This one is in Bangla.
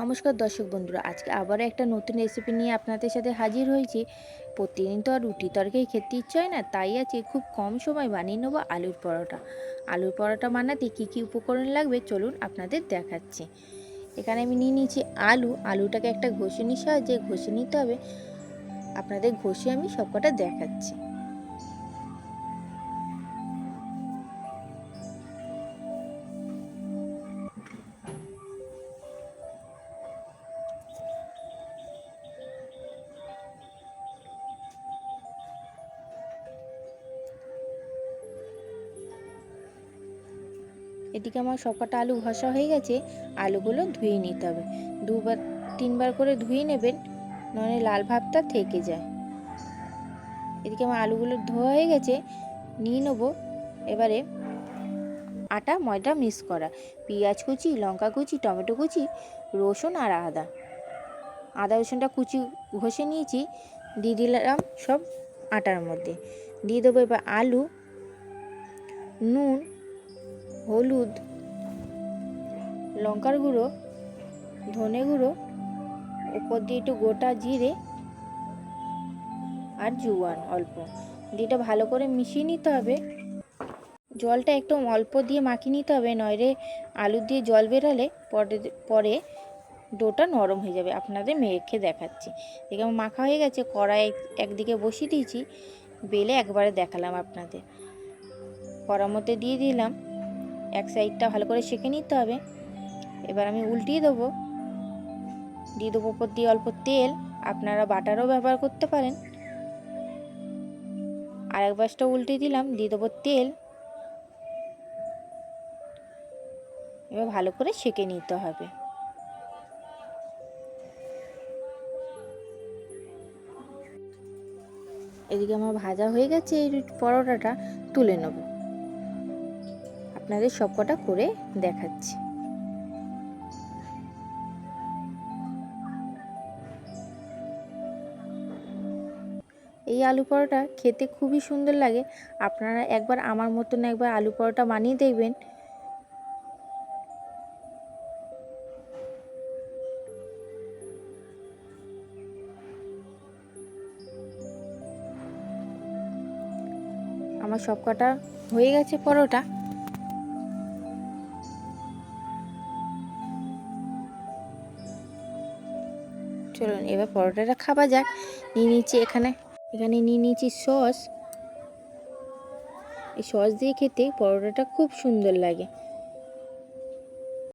নমস্কার দর্শক বন্ধুরা, আজকে আবারও একটা নতুন রেসিপি নিয়ে আপনাদের সাথে হাজির হয়েছি। প্রতিদিন তো আর রুটি তরকারি খেতে ইচ্ছে হয় না, তাই আজকে খুব কম সময় বানিয়ে নেব আলুর পরোটা। আলুর পরোটা বানাতে কী কী উপকরণ লাগবে চলুন আপনাদের দেখাচ্ছি। এখানে আমি নিয়ে নিয়েছি আলু, আলুটাকে একটা ঘষেনির সাহায্যে ঘষে নিতে হবে। আপনাদের ঘষে আমি সবকটা দেখাচ্ছি। এদিকে আমার সবকটা আলু ঘষা হয়ে গেছে, আলুগুলো ধুয়ে নিতে হবে। দুবার, তিনবার করে ধুয়ে নেবেন, নইলে লাল ভাবটা থেকে যায়। এদিকে আমার আলুগুলো ধোয়া হয়ে গেছে, নিয়ে নেব। এবারে আটা, ময়দা মিক্স করা। পেঁয়াজ কুচি, লঙ্কা কুচি, টমেটো কুচি, রসুন আর আদা। আদা, রসুনটা কুচি ঘষে নিয়েছি, দিয়ে দিলাম সব আটার মধ্যে। দিয়ে দেবো এবার আলু, নুন হলুদ, লঙ্কার গুঁড়ো, ধনে গুঁড়ো, উপর দিয়ে একটু গোটা জিরে আর জুয়ান অল্প। দিয়েটা ভালো করে মিশিয়ে নিতে হবে। জলটা একটু অল্প দিয়ে মাখিয়ে নিতে হবে, নইলে আলু দিয়ে জল বেরালে পরে পরে ডোটা নরম হয়ে যাবে। আপনাদের মেখে দেখাচ্ছি। দেখে আমার মাখা হয়ে গেছে, কড়াই একদিকে বসিয়ে দিয়েছি, বেলে একবারে দেখালাম আপনাদের। কড়ার মধ্যে দিয়ে দিলাম। এক সাইডটা ভালো করে সেঁকে নিতে হবে। এবার আমি উল্টিয়ে দেবো। দিয়ে দেবো ওপর দিয়ে অল্প তেল। আপনারা বাটারও ব্যবহার করতে পারেন। আর এক বাসটা উল্টে দিলাম, দিয়ে দেবো তেল। এবার ভালো করে সেঁকে নিতে হবে। এদিকে আমার ভাজা হয়ে গেছে, এই পরোটাটা তুলে নেব। আপনাদের সবকটা করে দেখাচ্ছি। এই আলু পরোটা খেতে খুবই সুন্দর লাগে। আপনারা একবার আমার মতন একবার আলু পরোটা বানিয়ে দেখবেন। আমার সব কটা হয়ে গেছে পরোটা। চলুন, এবার পরোটাটা খাওয়া যাক। নিয়ে নিচ্ছি এখানে এখানে নিয়ে নিচ্ছি সস। এই সস দিয়ে খেতে পরোটাটা খুব সুন্দর লাগে।